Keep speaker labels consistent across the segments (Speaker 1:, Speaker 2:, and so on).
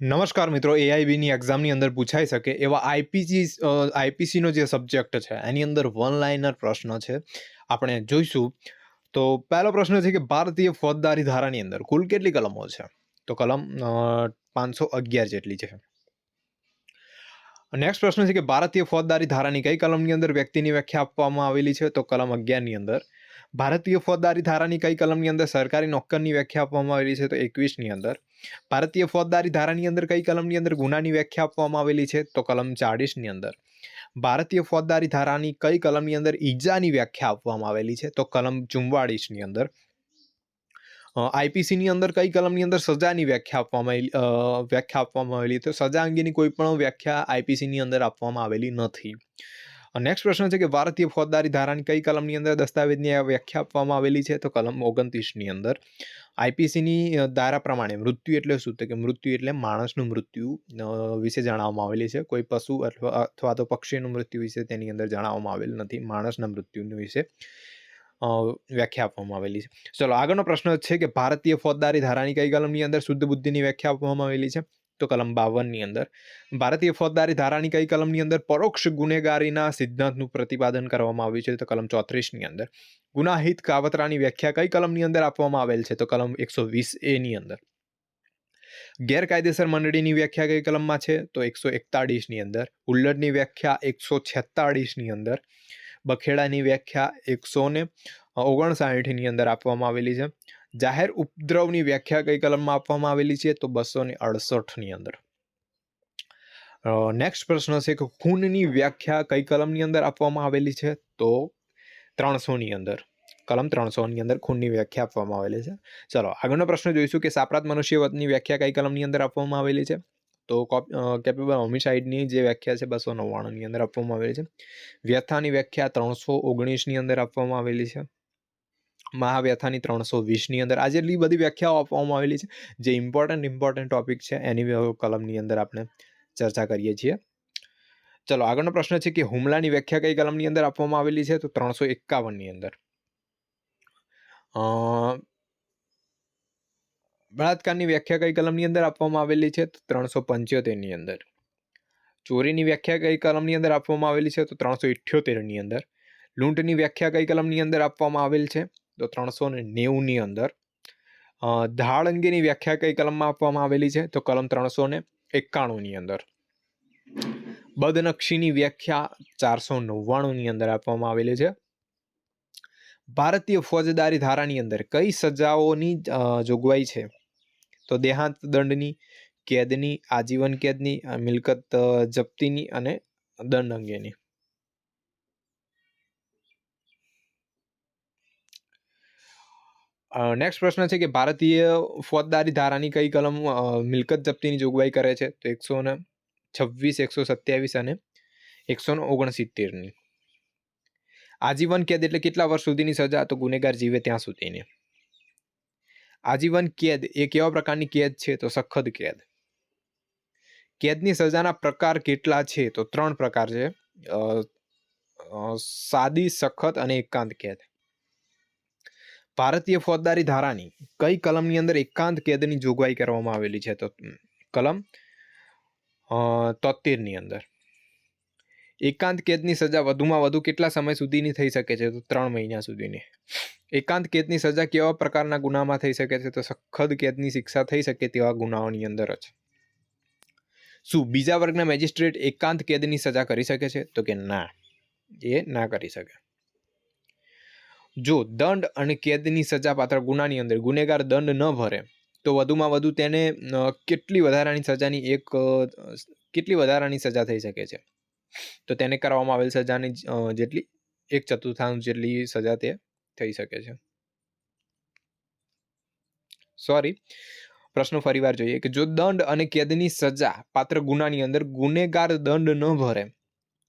Speaker 1: નમસ્કાર મિત્રો એઆઈબીની એક્ઝામની અંદર પૂછાઈ શકે એવા આઈપીસી આઈપીસીનો જે સબ્જેક્ટ છે, એની અંદર વન લાઇનર પ્રશ્ન છે. આપણે જોઈશું. તો પહેલો પ્રશ્ન છે કે ભારતીય ફોજદારી ધારાની અંદર કુલ કેટલી કલમો છે? તો કલમ પાંચસો અગિયાર જેટલી છે. નેક્સ્ટ પ્રશ્ન છે કે ભારતીય ફોજદારી ધારાની કઈ કલમની અંદર વ્યક્તિની વ્યાખ્યા આપવામાં આવેલી છે? તો કલમ અગિયારની અંદર ભારતીય ફોજદારી ધારાની કઈ કલમની અંદર સરકારી નોકરની વ્યાખ્યા આપવામાં આવેલી છે તો એકવીસની અંદર. ભારતીય ફોજદારી ધારાની અંદર કઈ કલમની અંદર ગુનાની વ્યાખ્યા આપવામાં આવેલી છે તો કલમ ચાળીસની અંદર. ભારતીય ફોજદારી ધારાની કઈ કલમની અંદર ઈજાની વ્યાખ્યા આપવામાં આવેલી છે તો કલમ ચુમ્વાળીસની અંદર. આઈપીસીની અંદર કઈ કલમની અંદર સજાની વ્યાખ્યા આપવામાં આવેલી વ્યાખ્યા આપવામાં આવેલી તો સજા અંગેની કોઈ પણ વ્યાખ્યા આઈપીસીની અંદર આપવામાં આવેલી નથી. નેક્સ્ટ પ્રશ્ન છે કે ભારતીય ફોજદારી ધારાની કઈ કલમની અંદર દસ્તાવેજની વ્યાખ્યા આપવામાં આવેલી છે? તો કલમ ઓગણત્રીસની અંદર. આઈપીસીની ધારા પ્રમાણે મૃત્યુ એટલે શું? તો કે મૃત્યુ એટલે માણસનું મૃત્યુ વિશે જણાવવામાં આવેલી છે. કોઈ પશુ અથવા અથવા તો પક્ષીનું મૃત્યુ વિશે તેની અંદર જણાવવામાં આવેલ નથી. માણસના મૃત્યુ વિશે વ્યાખ્યા આપવામાં આવેલી છે. ચલો, આગળનો પ્રશ્ન છે કે ભારતીય ફોજદારી ધારાની કઈ કલમની અંદર શુદ્ધ બુદ્ધિની વ્યાખ્યા આપવામાં આવેલી છે? તો કલમ બાવનની અંદર. ભારતીય ફોજદારી ધારાની કઈ કલમની અંદર પરોક્ષ ગુનેગારીના સિદ્ધાંતનું પ્રતિપાદન કરવામાં આવ્યું છે તો કલમ ચોત્રીસની અંદર. ગુનાહિત કાવતરાની વ્યાખ્યા કઈ કલમની અંદર આપવામાં આવેલ છે તો કલમ એકસો વીસ એની અંદર. ગેરકાયદેસર મંડળીની વ્યાખ્યા કઈ કલમમાં છે તો એકસો એકતાળીસની અંદર. ઉલ્લડની વ્યાખ્યા એકસો છેતાળીસની અંદર. બખેડાની વ્યાખ્યા એકસો ને ઓગણસાઠની અંદર આપવામાં આવેલી છે. જાહેર ઉપદ્રવની વ્યાખ્યા કઈ કલમમાં આપવામાં આવેલી છે? તો બસો ને અડસઠની અંદર. નેક્સ્ટ પ્રશ્ન છે કે ખૂનની વ્યાખ્યા કઈ કલમની અંદર આપવામાં આવેલી છે? તો ત્રણસોની અંદર. કલમ ત્રણસોની અંદર ખૂનની વ્યાખ્યા આપવામાં આવેલી છે. ચલો, આગળનો પ્રશ્ન જોઈશું કે સાપરાત મનુષ્યવતની વ્યાખ્યા કઈ કલમની અંદર આપવામાં આવેલી છે? તો કેપેબલ હોમિસાઇડની જે વ્યાખ્યા છે બસો નવ્વાણુંની અંદર આપવામાં આવેલી છે. વ્યથાની વ્યાખ્યા ત્રણસો ઓગણીસની અંદર આપવામાં આવેલી છે. મહાવ્યથાની ત્રણસો વીસની અંદર. આ જેટલી બધી વ્યાખ્યાઓ આપવામાં આવેલી છે, જે ઇમ્પોર્ટન્ટ ઇમ્પોર્ટન્ટ ટોપિક છે. એની કલમની અંદર આપણે ચર્ચા કરીએ છીએ. ચલો, આગળનો પ્રશ્ન છે કે હુમલાની વ્યાખ્યા કઈ કલમની અંદર આપવામાં આવેલી છે? તો ત્રણસો એકાવનની અંદર. બળાત્કારની વ્યાખ્યા કઈ કલમની અંદર આપવામાં આવેલી છે? તો ત્રણસો પંચોતેરની અંદર. ચોરીની વ્યાખ્યા કઈ કલમની અંદર આપવામાં આવેલી છે? તો ત્રણસો ઇઠ્યોતેરની અંદર. લૂંટની વ્યાખ્યા કઈ કલમની અંદર આપવામાં આવેલ છે? તો ત્રણસો ને નેવુંની અંદર. ધાળ અંગેની વ્યાખ્યા કઈ કલમમાં આપવામાં આવેલી છે? તો કલમ ત્રણસો ને એકાણુંની અંદર. બદનક્ષીની વ્યાખ્યા ચારસો નવ્વાણુંની અંદર આપવામાં આવેલી છે. ભારતીય ફોજદારી ધારાની અંદર કઈ સજાઓની જોગવાઈ છે? તો દેહાંત દંડની, કેદની, આજીવન કેદની મિલકત જપ્તીની અને દંડ અંગેની. નેક્સ્ટ પ્રશ્ન છે કે ભારતીય ફોજદારી ધારાની કઈ કલમ મિલકત જપ્તીની જોગવાઈ કરે છે? તો એકસો ને છવ્વીસ, એકસો સત્યાવીસ અને એકસો ને ઓગણસિત્તેરની. આજીવન કેદ એટલે કેટલા વર્ષ સુધીની સજા? તો ગુનેગાર જીવે ત્યાં સુધીની. આજીવન કેદ એ કેવા પ્રકારની કેદ છે? તો સખત કેદ. કેદની સજાના પ્રકાર કેટલા છે? તો ત્રણ પ્રકાર છે. સાદી, સખત અને એકાંત કેદ. ભારતીય ફોજદારી ધારાની કઈ કલમની અંદર એકાંત કેદની જોગવાઈ કરવામાં આવેલી છે? તો કલમ તોતેરની અંદર. એકાંત કેદની સજા વધુમાં વધુ કેટલા સમય સુધીની થઈ શકે છે? તો ત્રણ મહિના સુધીની. એકાંત કેદની સજા કેવા પ્રકારના ગુનામાં થઈ શકે છે? તો સખત કેદની શિક્ષા થઈ શકે તેવા ગુનાઓની અંદર જ. શું બીજા વર્ગના મેજિસ્ટ્રેટ એકાંત કેદની સજા કરી શકે છે? તો કે ના, એ ના કરી શકે. જો દંડ અને કેદની સજા પાત્ર ગુનાની અંદર ગુનેગાર દંડ ન ભરે, તો વધુમાં વધુ તેને કેટલી વધારાની સજાની એક કેટલી વધારાની સજા થઈ શકે છે? તો તેને કરવામાં આવેલ સજાની જેટલી, એક ચતુર્થાંશ જેટલી સજા તે થઈ શકે છે. સોરી પ્રશ્નો ફરીવાર જોઈએ કે જો દંડ અને કેદની સજા પાત્ર ગુનાની અંદર ગુનેગાર દંડ ન ભરે,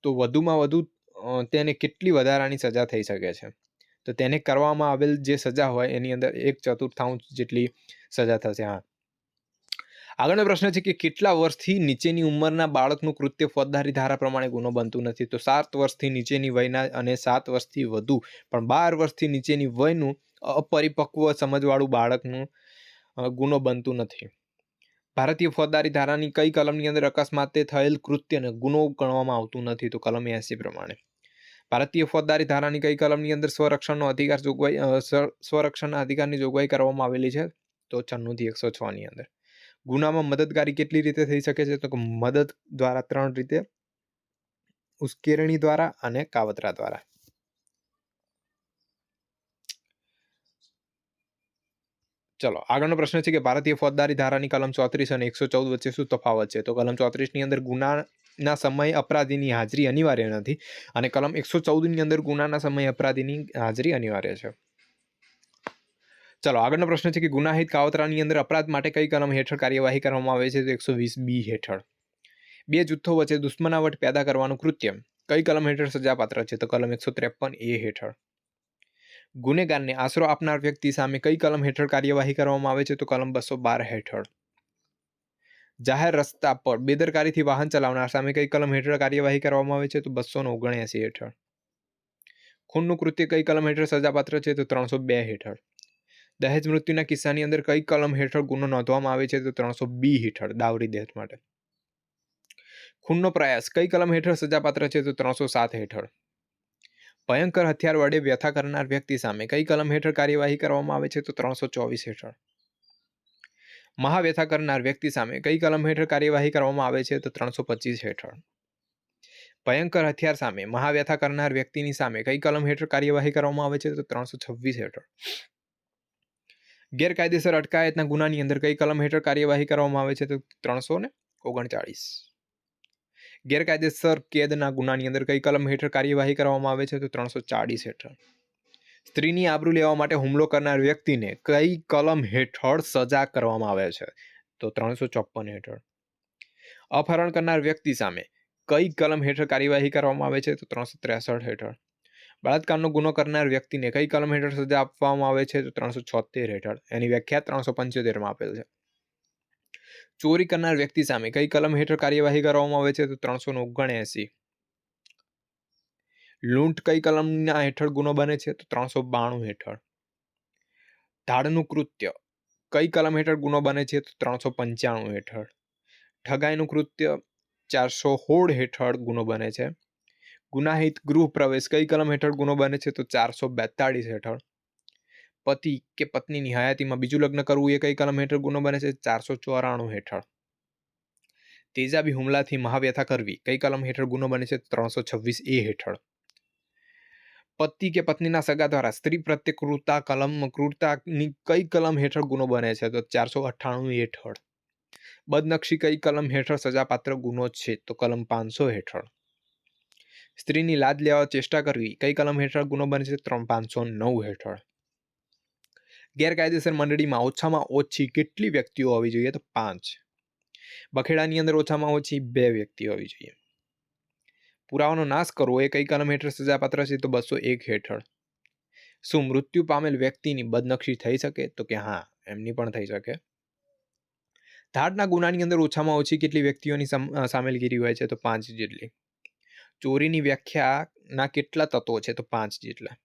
Speaker 1: તો વધુમાં વધુ તેને કેટલી વધારાની સજા થઈ શકે છે? તો તેને કરવામાં આવેલ જે સજા હોય, એની અંદર એક ચતુર્થાંશ જેટલી સજા થશે, હા. આગળનો પ્રશ્ન છે કે કેટલા વર્ષથી નીચેની ઉંમરના બાળકનું કૃત્ય ફોજદારી ધારા પ્રમાણે ગુનો બનતું નથી? તો સાત વર્ષથી નીચેની વયના અને સાત વર્ષથી વધુ, પણ બાર વર્ષથી નીચેની વયનું અપરિપક્વ સમજવાળું બાળકનું ગુનો બનતું નથી. ભારતીય ફોજદારી ધારાની કઈ કલમની અંદર અકસ્માતે થયેલ કૃત્યને ગુનો ગણવામાં આવતું નથી? તો કલમ એસી પ્રમાણે. ભારતીય ફોજદારી ધારાની કઈ કલમની અંદર સ્વરક્ષણનો અધિકાર જોગવાઈ સ્વરક્ષણના અધિકારની જોગવાઈ કરવામાં આવેલી છે? તો છન્નુંથી એકસો છ ની અંદર. ગુનામાં મદદગારી કેટલી રીતે થઈ શકે છે? તો મદદ દ્વારા ત્રણ રીતે. ઉશ્કેરણી દ્વારા અને કાવતરા દ્વારા. ચલો, આગળનો પ્રશ્ન છે કે ભારતીય ફોજદારી ધારાની કલમ ચોત્રીસ અને એકસો ચૌદ વચ્ચે શું તફાવત છે? તો કલમ ચોત્રીસની અંદર ગુનાના સમયે અપરાધીની હાજરી અનિવાર્ય નથી અને કલમ એકસો ચૌદની અંદર ગુનાના સમયે અપરાધીની હાજરી અનિવાર્ય છે. ચલો, આગળનો પ્રશ્ન છે કે ગુનાહિત કાવતરાની અંદર અપરાધ માટે કઈ કલમ હેઠળ કાર્યવાહી કરવામાં આવે છે? તો એકસો વીસ બી હેઠળ. બે જૂથો વચ્ચે દુશ્મનાવટ પેદા કરવાનું કૃત્ય કઈ કલમ હેઠળ સજાપાત્ર છે? તો કલમ એકસો ત્રેપન એ હેઠળ. ગુનેગારને આશરો આપનાર વ્યક્તિ સામે કઈ કલમ હેઠળ કાર્યવાહી કરવામાં આવે છે? તો કલમ બસો બાર હેઠળ. જાહેર રસ્તા પર બેદરકારીથી વાહન ચલાવનાર સામે કઈ કલમ હેઠળ કાર્યવાહી કરવામાં આવે છે? તો બસો ઓગણએસી હેઠળ. ખૂનનું કૃત્ય કઈ કલમ હેઠળ સજાપાત્ર છે? તો ત્રણસો બે હેઠળ. દહેજ મૃત્યુના કિસ્સાની અંદર કઈ કલમ હેઠળ ગુનો નોંધવામાં આવે છે? તો ત્રણસો બી હેઠળ, દાવરી દહેજ માટે. ખૂનનો પ્રયાસ કઈ કલમ હેઠળ સજાપાત્ર છે? તો ત્રણસો સાત હેઠળ. ભયંકર હથિયાર વડે વ્યથા કરનાર વ્યક્તિ સામે કઈ કલમ હેઠળ કાર્યવાહી કરવામાં આવે છે? તો ત્રણસો ચોવીસ હેઠળ. મહાવ્યથા કરનાર વ્યક્તિ સામે કઈ કલમ હેઠળ કાર્યવાહી કરવામાં આવે છે? તો ત્રણસો પચીસ હેઠળ. ભયંકર હથિયાર સામે મહાવ્યથા કરનાર વ્યક્તિની સામે કઈ કલમ હેઠળ કાર્યવાહી કરવામાં આવે છે? તો ત્રણસો છવ્વીસ હેઠળ. ગેરકાયદેસર અટકાયતના ગુનાની અંદર કઈ કલમ હેઠળ કાર્યવાહી કરવામાં આવે છે? તો ત્રણસો ને ઓગણચાળીસ. ગેરકાયદેસર કેદના ગુનાની અંદર કઈ કલમ હેઠળ કાર્યવાહી કરવામાં આવે છે? તો ત્રણસો ચાળીસ હેઠળ. સ્ત્રીની આબરૂ લેવા માટે હુમલો કરનાર વ્યક્તિને કઈ કલમ હેઠળ સજા કરવામાં આવે છે? તો ત્રણસો ચોપન હેઠળ. અપહરણ કરનાર વ્યક્તિ સામે કઈ કલમ હેઠળ કાર્યવાહી કરવામાં આવે છે? તો ત્રણસો ત્રેસઠ હેઠળ. બળાત્કારનો ગુનો કરનાર વ્યક્તિને કઈ કલમ હેઠળ સજા આપવામાં આવે છે? તો ત્રણસો છોતેર હેઠળ. એની વ્યાખ્યા ત્રણસો પંચોતેરમાં આપેલ છે. ચોરી કરનાર વ્યક્તિ સામે કઈ કલમ હેઠળ કાર્યવાહી કરવામાં આવે છે? તો ત્રણસો ઓગણએસી. લૂંટ કઈ કલમના હેઠળ ગુનો બને છે? તો ત્રણસો બાણું હેઠળ. ધાડનું કૃત્ય. કઈ કલમ હેઠળ ગુનો બને છે? તો ત્રણસો પંચાણું હેઠળ. ઠગાઈનું કૃત્ય. ચારસો સોળ હેઠળ ગુનો બને છે. ગુનાહિત ગૃહ પ્રવેશ કઈ કલમ હેઠળ ગુનો બને છે? તો ચારસો બેતાળીસ હેઠળ. પતિ કે પત્નીની હયાતીમાં બીજું લગ્ન કરવું એ કઈ કલમ હેઠળ ગુનો બને છે? ચારસો ચોરાણું હેઠળ. તેજાબી હુમલાથી મહાવ્યથા કરવી. કઈ કલમ હેઠળ ગુનો બને છે? ત્રણસો છવ્વીસ એ હેઠળ. પતિ કે પત્નીના સગા દ્વારા સ્ત્રી પ્રત્યે ક્રૂરતા, કલમ, ક્રૂરતાની કઈ કલમ હેઠળ ગુનો બને છે? તો ચારસો અઠ્ઠાણું હેઠળ. બદનક્ષી કઈ કલમ હેઠળ સજાપાત્ર ગુનો છે? તો કલમ પાંચસો હેઠળ. સ્ત્રીની લાજ લેવા ચેષ્ટા કરવી, કઈ કલમ હેઠળ ગુનો બને છે? ત્રણ પાંચસો નવ હેઠળ. ગેરકાયદેસર મંડળીમાં ઓછામાં ઓછી કેટલી વ્યક્તિઓ હોવી જોઈએ? તો પાંચ. બખેડાની અંદર ઓછામાં ઓછી બે વ્યક્તિ હોવી જોઈએ. પુરાવાનો નાશ કરવો એ કઈ કલમ હેઠળ સજાપાત્ર છે, તો બસો એક હેઠળ. શું મૃત્યુ પામેલ વ્યક્તિની બદનક્ષી થઈ શકે? તો કે હા, એમની પણ થઈ શકે. ધાડના ગુનાની અંદર ઓછામાં ઓછી કેટલી વ્યક્તિઓની સામેલગીરી હોય છે? તો પાંચ જેટલી. ચોરીની વ્યાખ્યાના કેટલા તત્વો છે? તો પાંચ જેટલા.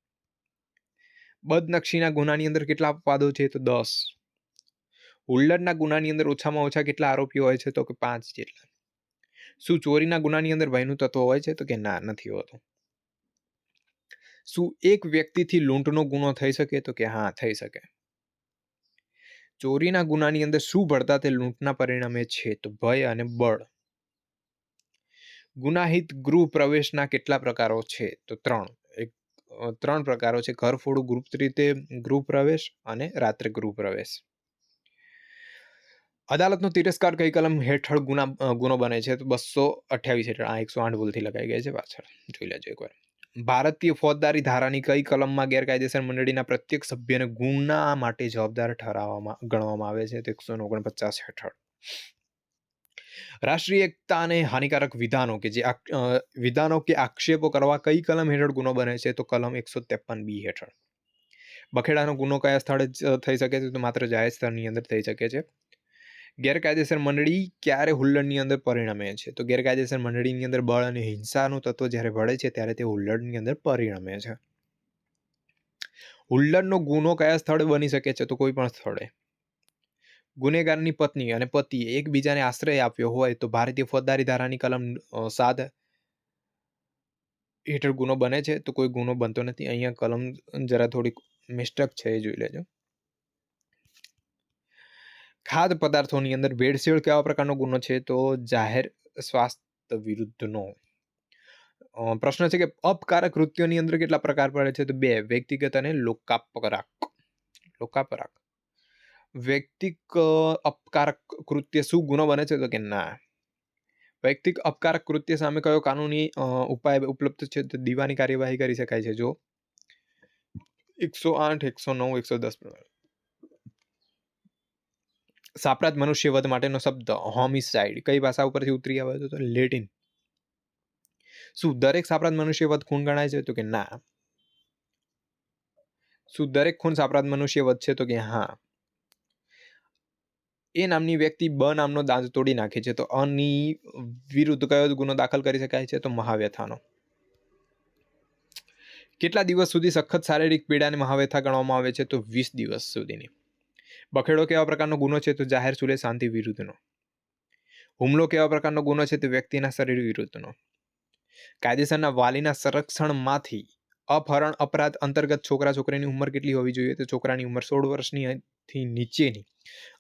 Speaker 1: બદનક્ષીના ગુનાની અંદર કેટલા અપવાદો છે? તો દસ. હુલ્લડના ગુનાની અંદર ઓછામાં ઓછા કેટલા આરોપીઓ હોય છે? તો કે પાંચ જેટલા. શું ચોરીના ગુનાની અંદર ભયનું તત્વ હોય છે? તો કે ના, નથી હોતું. શું એક વ્યક્તિથી લૂંટનો ગુનો થઈ શકે? તો કે હા, થઈ શકે. ચોરીના ગુનાની અંદર શું ભળતા તે લૂંટના પરિણામે છે? તો ભય અને બળ. ગુનાહિત ગૃહ પ્રવેશના કેટલા પ્રકારો છે? તો ત્રણ. એક ત્રણ પ્રકારો છે. ઘરફોડું, ગુપ્ત રીતે ગૃહ પ્રવેશ અને રાત્રે ગૃહ પ્રવેશ. અદાલતનો તિરસ્કાર કઈ કલમ હેઠળ ગુના ગુનો બને છે? તો બસો અઠ્યાવીસ હેઠળ, આ એકસો આઠ ભૂલથી લગાઈ ગઈ છે પાછળ. જોઈ લેજો એકવાર. ભારતીય ફોજદારી ધારાની કઈ કલમમાં ગેરકાયદેસર મંડળીના પ્રત્યેક સભ્યને ગુના માટે જવાબદાર ઠરાવવામાં, ગણવામાં આવે છે? તો એકસો ઓગણપચાસ હેઠળ. રાષ્ટ્રીય એકતા અને હાનિકારક વિધાનો કે જે વિધાનો કે આક્ષેપો કરવા કઈ કલમ હેઠળ ગુનો બને છે? તો કલમ એકસો ત્રેપન બી હેઠળ. બખેડાનો ગુનો કયા સ્થળે થઈ શકે છે? તો માત્ર જાહેર સ્થળની અંદર થઈ શકે છે. ગેરકાયદેસર મંડળી ક્યારે હુલ્લડની અંદર પરિણમે છે? તો ગેરકાયદેસર મંડળીની અંદર બળ અને હિંસાનું તત્વ જ્યારે ભળે છે, ત્યારે તે હુલ્લડની અંદર પરિણમે છે. હુલ્લડનો ગુનો કયા સ્થળે બની શકે છે? તો કોઈ પણ સ્થળે. ગુનેગારની પત્ની અને પતિએ એકબીજાને આશ્રય આપ્યો હોય તો ભારતીય ફોજદારી ધારાની કલમ સાત હેઠળ ગુનો બને છે. તો કોઈ ગુનો બનતો નથી. અહીંયા કલમ જરા થોડીક મિસ્ટેક છે, એ જોઈ લેજો. ખાદ્ય પદાર્થોની અંદર ભેળસેળ કેવા પ્રકારનો ગુનો છે? તો જાહેર સ્વાસ્થ્ય વિરુદ્ધનો. પ્રશ્ન છે કે અપકારક કૃત્યોની અંદર કેટલા પ્રકાર પડે છે? તો બે, વ્યક્તિગત અને લોકાપરાક. લોકાપરાક. વ્યક્તિક અપકારક કૃત્ય શું ગુનો બને છે? તો કે ના. વૈયક્તિક અપકારક કૃત્ય સામે કયો કાનૂની ઉપાય ઉપલબ્ધ છે? તો દીવાની કાર્યવાહી કરી શકાય છે. જો એકસો આઠ, એકસો નવ, એકસો દસ પ્રમાણે. સાપરાધ મનુષ્ય વધ માટેનો શબ્દ, હોમિસાઇડ કઈ ભાષા ઉપરથી ઉતરી આવે હતો તો લેટિન. શું દરેક સાપરાધ મનુષ્ય વધ ખૂન ગણાય છે તો કે ના? શું દરેક ખૂન સાપરાધ મનુષ્ય વધ છે તો કે હા? એ નામની વ્યક્તિ બ નામનો દાંત તોડી નાખે છે તો અની વિરુદ્ધ કયો ગુનો દાખલ કરી શકાય છે તો મહાવ્યથાનો. કેટલા દિવસ સુધી સખત શારીરિક પીડાને મહાવ્યથા ગણવામાં આવે છે તો વીસ દિવસ સુધીની. બખેડો કેવા પ્રકારનો ગુનો છે તો જાહેર સુલે શાંતિ વિરુદ્ધનો. હુમલો કેવા પ્રકારનો ગુનો છે તે વ્યક્તિના શરીર વિરુદ્ધનો. કાયદેસરના વાલીના સંરક્ષણમાંથી અપહરણ અપરાધ અંતર્ગત છોકરા છોકરીની ઉંમર કેટલી હોવી જોઈએ તો છોકરાની ઉંમર સોળ વર્ષની નીચેની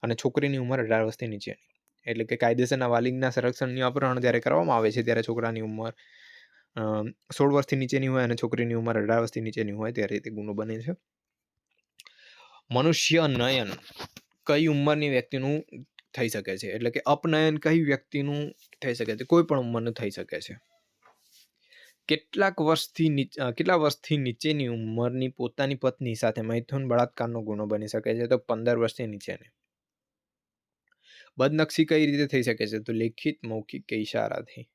Speaker 1: અને છોકરીની ઉંમર અઢાર વર્ષથી નીચેની. એટલે કે કાયદેસરના વાલીના સંરક્ષણની અપહરણ જ્યારે કરવામાં આવે છે ત્યારે છોકરાની ઉંમર સોળ વર્ષથી નીચેની હોય અને છોકરીની ઉંમર અઢાર વર્ષથી નીચેની હોય ત્યારે તે ગુનો બને છે. મનુષ્ય નયન કઈ ઉંમરની વ્યક્તિનું થઈ શકે છે? એટલે કે અપનયન કઈ વ્યક્તિનું થઈ શકે છે? કોઈ પણ ઉંમરનું થઈ શકે છે. કેટલાક વર્ષથી કેટલા વર્ષથી નીચેની ઉંમરની પોતાની પત્ની સાથે મૈથુન બળાત્કારનો ગુનો બની શકે છે? તો પંદર વર્ષથી નીચેની. બદનક્ષી કઈ રીતે થઈ શકે છે? તો લેખિત, મૌખિક કે ઈશારાથી.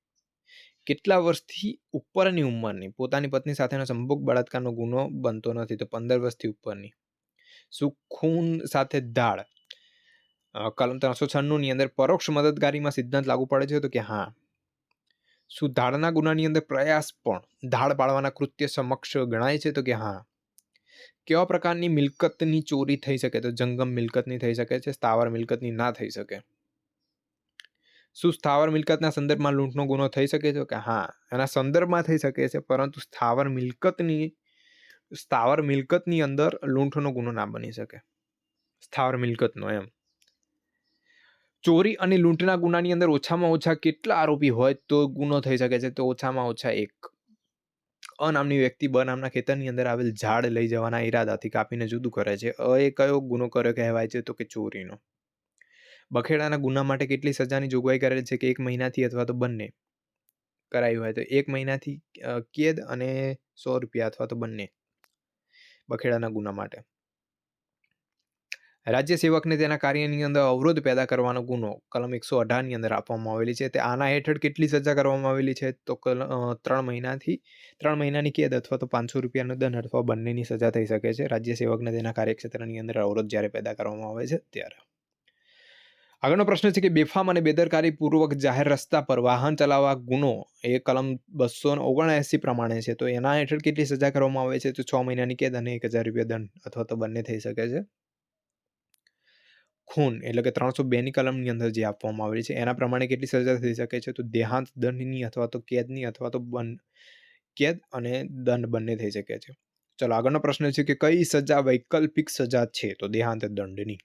Speaker 1: કેટલા વર્ષથી ઉપરની ઉંમરની પોતાની પત્ની સાથેનો સંભોગ બળાત્કારનો ગુનો બનતો નથી? તો પંદર વર્ષથી ઉપરની. શું ખૂન સાથે દાળ. કલમ ત્રણસો છન્નુંની અંદર પરોક્ષ મદદગારીમાં સિદ્ધાંત લાગુ પડે છે તો કે હા. શું ધાડના ગુનાની અંદર પ્રયાસ પણ ધાડ પાડવાના કૃત્ય સમક્ષ ગણાય છે તો કે હા. કેવા પ્રકારની મિલકતની ચોરી થઈ શકે તો જંગમ મિલકતની થઈ શકે છે, સ્થાવર મિલકતની ના થઈ શકે? શું સ્થાવર મિલકતના સંદર્ભમાં લૂંટનો ગુનો થઈ શકે છે કે હા, એના સંદર્ભમાં થઈ શકે છે પરંતુ સ્થાવર મિલકતની સ્થાવર મિલકતની અંદર લૂંઠનો ગુનો ના બની શકે. સ્થાવર મિલકતનો એમ. ચોરી અને લૂંટના ગુનાની અંદર ઓછામાં ઓછા કેટલા આરોપી હોય તો ગુનો થઈ શકે છે તો ઓછામાં ઓછા એક. અ નામની વ્યક્તિ, બ નામના ખેતરની અંદર આવેલ ઝાડ લઈ જવાના ઈરાદાથી કાપીને જુદું કરે છે. અ એ કયો ગુનો કર્યો કહેવાય છે તો કે ચોરીનો. બખેડાના ગુના માટે કેટલી સજાની જોગવાઈ કરેલ છે કે એક મહિનાથી અથવા તો બંને કરાયું હોય તો એક મહિનાથી કેદ અને સો રૂપિયા અથવા તો બંને. બખેડાના ગુના માટે. રાજ્ય સેવકને તેના કાર્યની અંદર અવરોધ પેદા કરવાનો ગુનો કલમ એકસો અઢારની અંદર આપવામાં આવેલી છે. તે આના હેઠળ કેટલી સજા કરવામાં આવેલી છે? તો ત્રણ મહિનાથી, ત્રણ મહિનાની કેદ અથવા તો પાંચસો રૂપિયાનો દંડ અથવા બંનેની સજા થઈ શકે છે. રાજ્ય સેવકને તેના કાર્યક્ષેત્રની અંદર અવરોધ જ્યારે પેદા કરવામાં આવે છે, ત્યારે. આગળનો પ્રશ્ન છે કે બેફામ અને બેદરકારી પૂર્વક જાહેર રસ્તા પર વાહન ચલાવવા ગુનો એ કલમ બસો ઓગણએંસી પ્રમાણે છે. તો એના હેઠળ કેટલી સજા કરવામાં આવે છે? તો છ મહિનાની કેદ અને એક હજાર રૂપિયા દંડ અથવા તો બંને થઈ શકે છે. ખૂન એટલે કે ત્રણસો બેની કલમની અંદર જે આપવામાં આવેલી છે, એના પ્રમાણે કેટલી સજા થઈ શકે છે? તો દેહાંત દંડની અથવા તો કેદની અથવા તો બન, કેદ અને દંડ બંને થઈ શકે છે. ચલો આગળનો પ્રશ્ન છે કે કઈ સજા વૈકલ્પિક સજા છે? તો દેહાંત દંડની.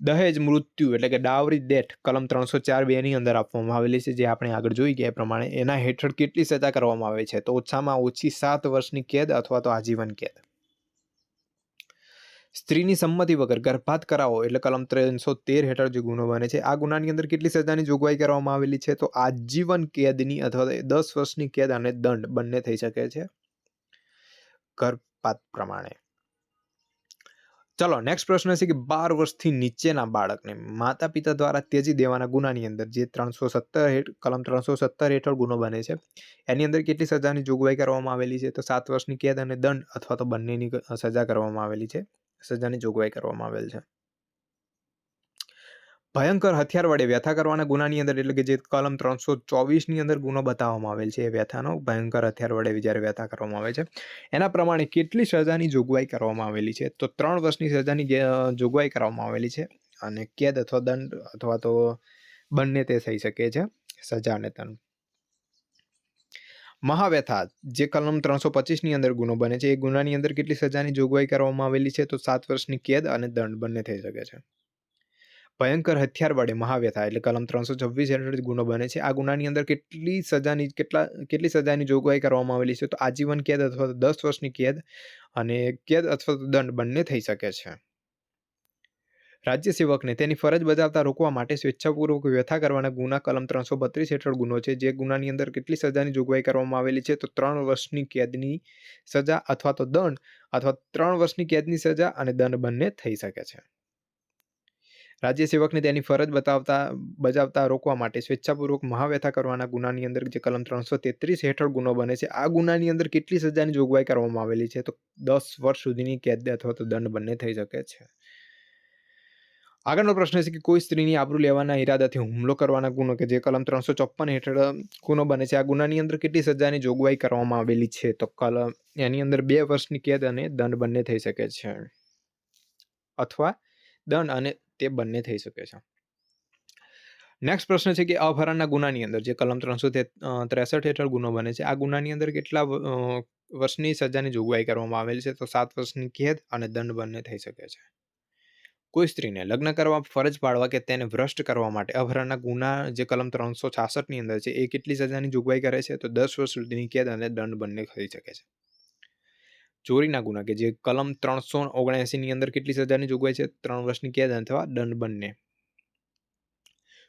Speaker 1: દહેજ મૃત્યુ એટલે કે ડાવરી ડેથ કલમ ત્રણસો ચાર બેની અંદર આપવામાં આવેલી છે, જે આપણે આગળ જોઈ ગયા પ્રમાણે. એના હેઠળ કેટલી સજા કરવામાં આવે છે? તો ઓછામાં ઓછી સાત વર્ષની કેદ અથવા તો આજીવન કેદ. સ્ત્રીની સંમતિ વગર ગર્ભપાત કરાવો એટલે કલમ ત્રણસો તેર હેઠળ જે ગુનો બને છે, આ ગુનાની અંદર કેટલી સજાની જોગવાઈ કરવામાં આવેલી છે? તો આજીવન કેદની અથવા દસ વર્ષની કેદ અને દંડ બંને થઈ શકે છે. ગર્ભપાત પ્રમાણે. ચલો નેક્સ્ટ પ્રશ્ન છે કે બાર વર્ષથી નીચેના બાળકને માતા પિતા દ્વારા ત્યજી દેવાના ગુનાની અંદર જે ત્રણસો સત્તર હેઠ, કલમ ત્રણસો સત્તર હેઠળ ગુનો બને છે, એની અંદર કેટલી સજાની જોગવાઈ કરવામાં આવેલી છે? તો સાત વર્ષની કેદ અને દંડ અથવા તો બંનેની સજા કરવામાં આવેલી છે. સજાની જોગવાઈ કરવામાં આવેલ છે. ભયંકર હથિયાર વડે વ્યથા કરવાના ગુનાની અંદર, એટલે કે જે કલમ ત્રણસો ચોવીસની અંદર ગુનો બતાવવામાં આવેલ છે એ વ્યથાનો ભયંકર હથિયાર વડે જ્યારે વ્યથા કરવામાં આવે છે, એના પ્રમાણે કેટલી સજાની જોગવાઈ કરવામાં આવેલી છે? તો ત્રણ વર્ષની સજાની જોગવાઈ કરવામાં આવેલી છે અને કેદ અથવા દંડ અથવા તો બંને તે થઈ શકે છે સજા અને દંડ. મહાવ્યથા, જે કલમ ત્રણસો પચીસની અંદર ગુનો બને છે, એ ગુનાની અંદર કેટલી સજાની જોગવાઈ કરવામાં આવેલી છે? તો સાત વર્ષની કેદ અને દંડ બંને થઈ શકે છે. ભયંકર હથિયાર વડે મહાવ્યથા એટલે કલમ ત્રણસો છવ્વીસ હેઠળ ગુનો બને છે. આ ગુનાની અંદર કેટલી સજાની, કેટલા, કેટલી સજાની જોગવાઈ કરવામાં આવેલી છે તો આજીવન કેદ અથવા તો દસ વર્ષની કેદ અને કેદ અથવા તો દંડ બંને થઈ શકે છે. રાજ્ય સેવકને તેની ફરજ બજાવતા રોકવા માટે સ્વેચ્છાપૂર્વક વ્યથા કરવાના ગુના કલમ ત્રણસો બત્રીસ હેઠળ ગુનો છે. જે ગુનાની અંદર કેટલી સજાની જોગવાઈ કરવામાં આવેલી છે તો ત્રણ વર્ષની કેદની સજા અથવા તો દંડ અથવા ત્રણ વર્ષની કેદની સજા અને દંડ બંને થઈ શકે છે. રાજ્ય સેવકને તેની ફરજ બતાવતા, બજાવતા, રોકવા માટે સ્વેચ્છાપૂર્વક મહાવ્યથા કરવાના ગુનાની અંદર જે કલમ ત્રણસો તેત્રીસ હેઠળ ગુનો બને છે, આ ગુનાની અંદર કેટલી સજાની જોગવાઈ કરવામાં આવેલી છે? તો દસ વર્ષ સુધીની કેદ અથવા તો દંડ બંને થઈ શકે છે. આગળનો પ્રશ્ન છે કે કોઈ સ્ત્રીની આબરૂ લેવાના ઈરાદાથી હુમલો કરવાના ગુનો કે જે કલમ ત્રણસો ચોપ્પન હેઠળ ગુનો બને છે, આ ગુનાની અંદર કેટલી સજાની જોગવાઈ કરવામાં આવેલી છે? તો કલમ, એની અંદર બે વર્ષની કેદ અને દંડ બંને થઈ શકે છે. અથવા દંડ અને તે બંને થઈ શકે છે. નેક્સ્ટ પ્રશ્ન છે કે અપહરણના ગુનાની અંદર જે કલમ ત્રણસો ત્રેસઠ હેઠળ ગુનો બને છે, આ ગુનાની અંદર કેટલા વર્ષની સજાની જોગવાઈ કરવામાં આવેલી છે? તો સાત વર્ષની કેદ અને દંડ બંને થઈ શકે છે. કોઈ સ્ત્રીને લગ્ન કરવા, ફરજ પાડવા કે તેને ભ્રષ્ટ કરવા માટે અપહરણના ગુના જે કલમ ત્રણસો છાસઠની અંદર છે, એ કેટલી સજાની જોગવાઈ કરે છે? તો દસ વર્ષ સુધીની કેદ અને દંડ બંને થઈ શકે છે. ચોરીના ગુના કે જે કલમ ત્રણસો ઓગણએંસીની અંદર કેટલી સજાની જોગવાઈ છે? ત્રણ વર્ષની કેદ અથવા દંડ બંને.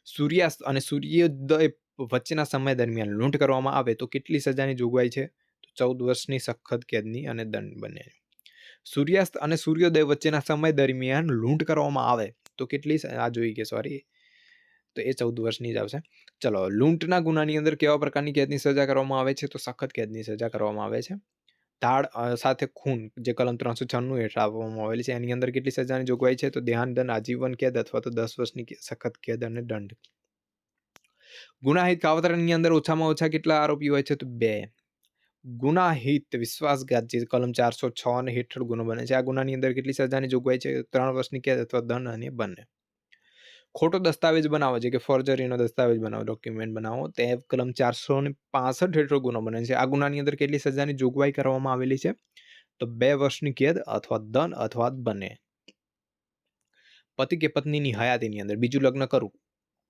Speaker 1: સૂર્યાસ્ત અને સૂર્યોદય વચ્ચેના સમય દરમિયાન લૂંટ કરવામાં આવે તો કેટલી સજાની જોગવાઈ છે? તો ચૌદ વર્ષની સખત કેદની અને દંડ બંને. સૂર્યાસ્ત અને સૂર્યોદય વચ્ચેના સમય દરમિયાન લૂંટ કરવામાં આવે તો કેટલી આ જોઈ કે સોરી તો એ ચૌદ વર્ષની જ આવશે. ચલો, લૂંટના ગુનાની અંદર કેવા પ્રકારની કેદની સજા કરવામાં આવે છે? તો સખત કેદની સજા કરવામાં આવે છે. તાળ સાથે ખૂન જે કલમ ત્રણસો છન્નું હેઠળ આપવામાં આવેલી છે, એની અંદર કેટલી સજાની જોગવાઈ છે? તો ધ્યાન દંડ આજીવન કેદ અથવા તો દસ વર્ષની સખત કેદ અને દંડ. ગુનાહિત કાવતરાની અંદર ઓછામાં ઓછા કેટલા આરોપી હોય છે? તો બે. ગુનાહિત વિશ્વાસઘાત જે કલમ ચારસો છ હેઠળ ગુનો બને છે. આ ગુનાની અંદર કેટલી સજાની જોગવાઈ છે? ત્રણ વર્ષની કેદ અથવા દંડ અને બંને. ખોટો દસ્તાવેજ બનાવો છે કે ફોર્જરીનો દસ્તાવેજ બનાવો ડોક્યુમેન્ટ બનાવો, તે કલમ ચારસો ને પાસઠ હેઠળ ગુનો બને છે. આ ગુનાની અંદર કેટલી સજાની જોગવાઈ કરવામાં આવેલી છે? તો બે વર્ષની કેદ અથવા દંડ અથવા બંને. પતિ કે પત્નીની હયાતીની અંદર બીજું લગ્ન કરવું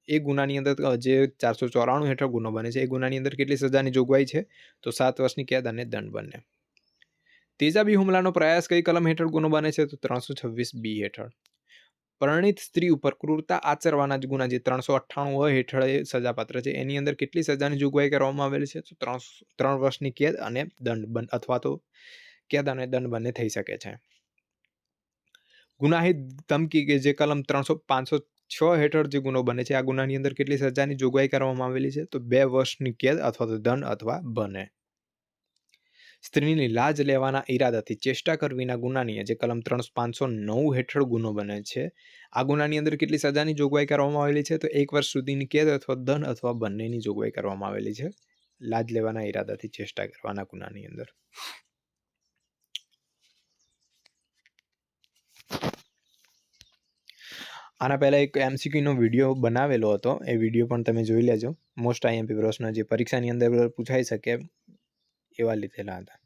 Speaker 1: એ ગુનાની અંદર જે ચારસો ચોરાણું હેઠળ ગુનો બને છે, એ ગુનાની અંદર કેટલી સજાની જોગવાઈ છે? તો સાત વર્ષની કેદ અને દંડ બંને. તેજાબી હુમલાનો પ્રયાસ કઈ કલમ હેઠળ ગુનો બને છે? તો ત્રણસો છવ્વીસ બી હેઠળ. પરણિત સ્ત્રી ઉપર ક્રૂરતા આચરવાના જ ગુના જે ત્રણસો અઠ્ઠાણું હોય હેઠળ સજાપાત્ર છે. એની અંદર કેટલી સજાની જોગવાઈ કરવામાં આવેલી છે? તો ત્રણસો, ત્રણ વર્ષની કેદ અને દંડ બંધ અથવા તો કેદ અને દંડ બંને થઈ શકે છે. ગુનાહિત ધમકી કે જે કલમ ત્રણસો, પાંચસો છ હેઠળ જે ગુનો બને છે, આ ગુનાની અંદર કેટલી સજાની જોગવાઈ કરવામાં આવેલી છે? તો બે વર્ષની કેદ અથવા તો દંડ અથવા બને. સ્ત્રીની લાજ લેવાના ઈરાદાથી ચેષ્ટા કરવીના ગુનાની જે કલમ ત્રણ પાંચસો નવ હેઠળ ગુનો બને છે. આ ગુનાની અંદર કેટલી સજાની જોગવાઈ કરવામાં આવેલી છે? તો એક વર્ષ સુધીની કેદ અથવા દંડ અથવા બંનેની જોગવાઈ કરવામાં આવેલી છે. લાજ લેવાના ઈરાદાથી ચેષ્ટા કરવાના ગુનાની અંદર. આના પહેલાં એક એમસીક્યુનો વીડિયો બનાવેલો હતો. એ વીડિયો પણ તમે જોઈ લેજો. મોસ્ટ આઈએમપી પ્રશ્ન જે પરીક્ષાની અંદર પૂછાઈ શકે એવા લીધેલા હતા.